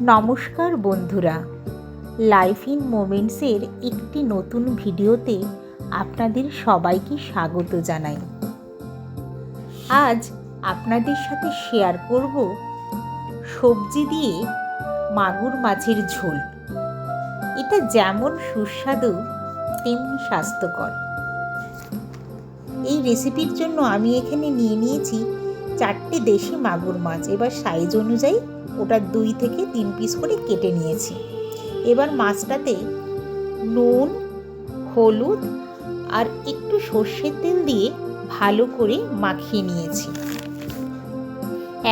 নমস্কার বন্ধুরা। Life in মোমেন্টসের একটি নতুন ভিডিওতে আপনাদের সবাইকে স্বাগত জানাই। আজ আপনাদের সাথে শেয়ার করব সবজি দিয়ে মাগুর মাছের ঝোল। এটা যেমন সুস্বাদু, তেমনি স্বাস্থ্যকর। এই রেসিপির জন্য আমি এখানে নিয়ে নিয়েছি চারটে দেশি মাগুর মাছ। এবার সাইজ অনুযায়ী ওটা দুই থেকে তিন পিস করে কেটে নিয়েছি। এবার মাছটাতে নুন, হলুদ আর একটু সর্ষের তেল দিয়ে ভালো করে মাখিয়ে নিয়েছি।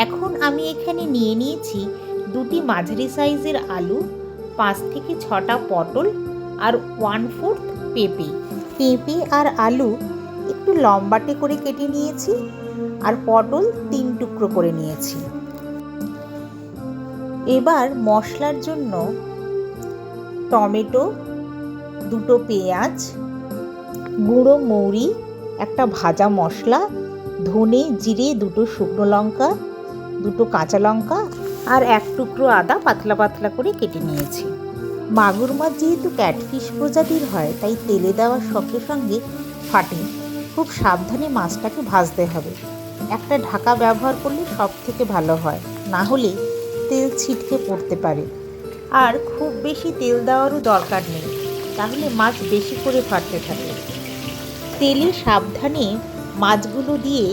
এখন আমি এখানে নিয়ে নিয়েছি দুটি মাঝারি সাইজের আলু, পাঁচ থেকে ছটা পটল আর ওয়ান ফোর্থ পেঁপে। পেঁপে আর আলু একটু লম্বাটে করে কেটে নিয়েছি আর পটল তিন টুকরো করে নিয়েছি। এবার মশলার জন্য টমেটো, দুটো পেঁয়াজ, গুঁড়ো মৌরি, একটা ভাজা মশলা, ধনে জিরে, দুটো শুকনো লঙ্কা, দুটো কাঁচা লঙ্কা আর এক টুকরো আদা পাতলা পাতলা করে কেটে নিয়েছি। মাগুর মাছ যেহেতু ক্যাটফিশ প্রজাতির হয়, তাই তেলে দেওয়ার সঙ্গে সঙ্গে ফাটে। খুব সাবধানে মাছটাকে ভাজতে হবে। একটা ঢাকা ব্যবহার করলে সব থেকে ভালো হয়। না হলে তেল ছিটকে পড়তে পারে। আর খুব বেশি তেল দেওয়ারও দরকার নেই, তাহলে মাছ বেশি করে ফাটতে থাকে। তেলে সাবধানে মাছগুলো দিয়ে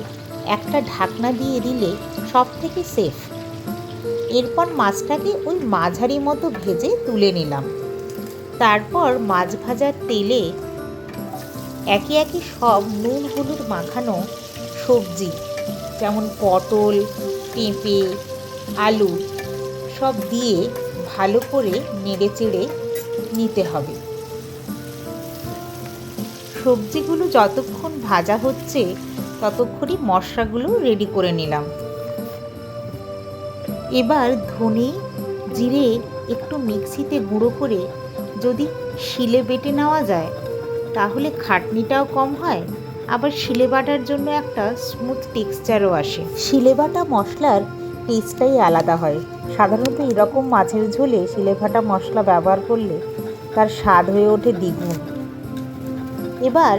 একটা ঢাকনা দিয়ে দিলে সব থেকে সেফ। এরপর মাছটাকে ওই মাঝারি মতো ভেজে তুলে নিলাম। তারপর মাছ ভাজার তেলে একে একে সব নুন হলুদ মাখানো সবজি, যেমন পটল, পেঁপে, আলু সব দিয়ে ভালো করে নেড়ে চেড়ে নিতে হবে। সবজিগুলো যতক্ষণ ভাজা হচ্ছে, ততক্ষণই মশলাগুলো রেডি করে নিলাম। এবার ধনে জিরে একটু মিক্সিতে গুঁড়ো করে যদি শিলে বেটে নেওয়া যায়, তাহলে খাটনিটাও কম হয়, আবার শিলে বাটার জন্য একটা স্মুথ টেক্সচারও আসে। শিলে বাটা মশলার টেস্টটাই আলাদা হয়। সাধারণত এরকম মাছের ঝোলে শিলে ফাটা মশলা ব্যবহার করলে তার স্বাদ হয়ে ওঠে দ্বিগুণ। এবার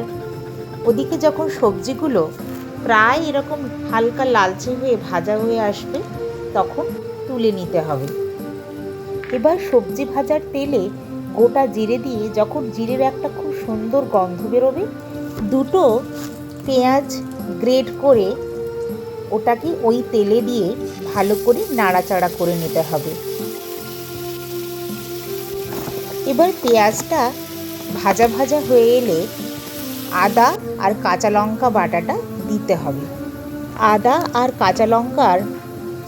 ওদিকে যখন সবজিগুলো প্রায় এরকম হালকা লালচে হয়ে ভাজা হয়ে আসবে, তখন তুলে নিতে হবে। এবার সবজি ভাজার তেলে গোটা জিরে দিয়ে যখন জিরের একটা খুব সুন্দর গন্ধ বেরোবে, দুটো পেঁয়াজ গ্রেট করে ওটাকে ওই তেলে দিয়ে ভালো করে নাড়াচাড়া করে নিতে হবে। এবার পেঁয়াজটা ভাজা ভাজা হয়ে এলে আদা আর কাঁচা লঙ্কা বাটাটা দিতে হবে। আদা আর কাঁচা লঙ্কার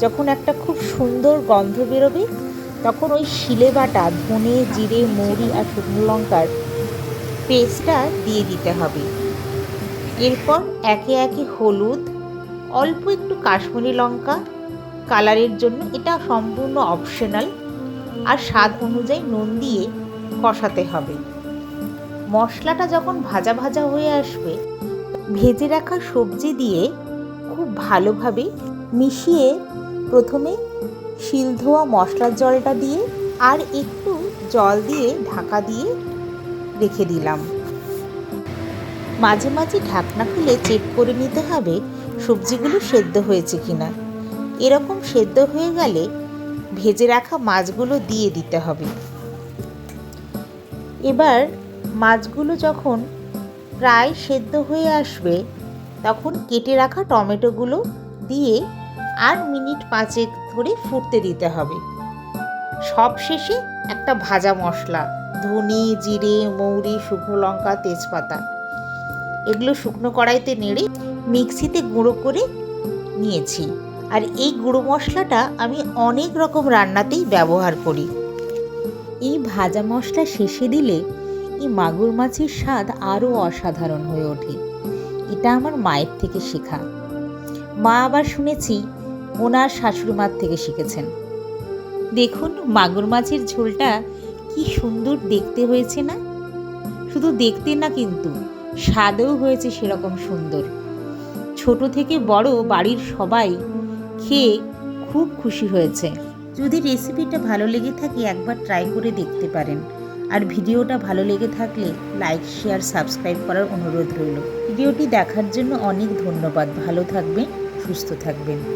যখন একটা খুব সুন্দর গন্ধ বেরোবে, তখন ওই শিলে বাটা, ধনে, জিরে, মৌরি আর শুকনো লঙ্কার পেস্টটা দিয়ে দিতে হবে। এরপর একে একে হলুদ, অল্প একটু কাশ্মীরি লঙ্কা কালারের জন্য এটা সম্পূর্ণ অপশনাল আর স্বাদ অনুযায়ী নুন দিয়ে কষাতে হবে। মশলাটা যখন ভাজা ভাজা হয়ে আসবে, ভেজে রাখা সবজি দিয়ে খুব ভালোভাবে মিশিয়ে প্রথমে শিল ধোয়া মশলার জলটা দিয়ে আর একটু জল দিয়ে ঢাকা দিয়ে রেখে দিলাম। মাঝে মাঝে ঢাকনা খুলে চেক করে নিতে হবে সবজিগুলো সেদ্ধ হয়েছে কিনা। এরকম সেদ্ধ হয়ে গেলে ভেজে রাখা মাছগুলো দিয়ে দিতে হবে। এবার মাছগুলো যখন প্রায় সেদ্ধ হয়ে আসবে, তখন কেটে রাখা টমেটোগুলো দিয়ে আর মিনিট পাঁচেক ধরে ফুটতে দিতে হবে। সব শেষে একটা ভাজা মশলা, ধনে, জিরে, মৌরি, শুকনো লঙ্কা, তেজপাতা। এগুলো শুকনো কড়াইতে নেড়ে মিক্সিতে গুঁড়ো করে নিয়েছি। আর এই গুঁড়ো মশলাটা আমি অনেক রকম রান্নাতেই ব্যবহার করি। এই ভাজা মশলা শেষে দিলে এই মাগুর মাছের স্বাদ আরও অসাধারণ হয়ে ওঠে। এটা আমার মায়ের থেকে শেখা। মা আবার শুনেছি, ওনার শাশুড়ি মার থেকে শিখেছেন। দেখুন মাগুর মাছের ঝোলটা কি সুন্দর দেখতে হয়েছে না? শুধু দেখতে না কিন্তু স্বাদেও হয়েছে সেরকম সুন্দর। ছোট থেকে বড় বাড়ির সবাই খেয়ে খুব খুশি হয়েছে। যদি রেসিপিটা ভালো লেগে থাকে, একবার ট্রাই করে দেখতে পারেন। আর ভিডিওটা ভালো লেগে থাকলে লাইক শেয়ার সাবস্ক্রাইব করার অনুরোধ রইল। ভিডিওটি দেখার জন্য অনেক ধন্যবাদ। ভালো থাকবেন, সুস্থ থাকবেন।